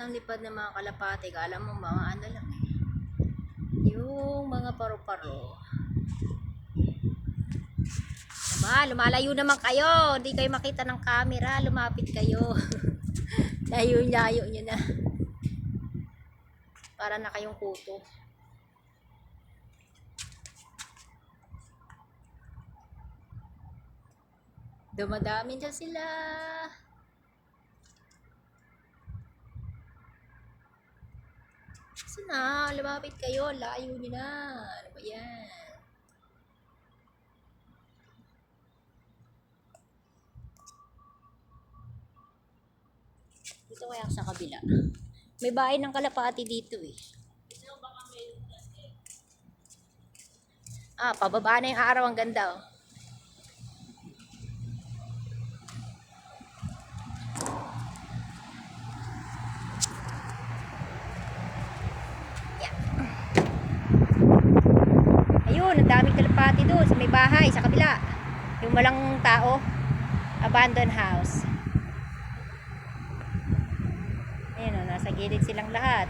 ang lipad ng mga kalapate, kala mo mga ano lang eh. Yung mga paru-paro. Naman, lumalayo naman kayo. Hindi kayo makita ng camera. Lumapit kayo. Layo-layo nyo na. Para na kayong kuto. Dumadami dyan sila. Kasi na, lumapit kayo. Layo nyo na. Ano ba yan? Dito kaya sa kabila. May bahay ng kalapati dito eh. Ah, pababa na yung araw. Ang ganda oh. Ayun, ang daming kalapati doon sa may bahay, sa kabila. Yung walang tao. Abandoned house. Ayun o, nasa gilid silang lahat.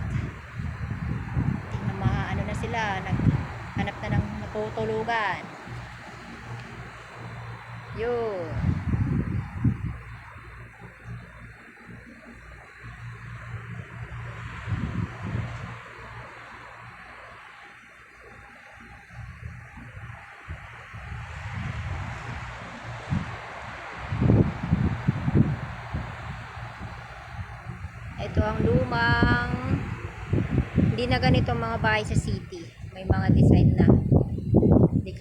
Na ano na sila, naghanap na ng matutulugan. Yun. Ito ang lumang hindi na ganito mga bahay sa city. May mga design na. Hindi.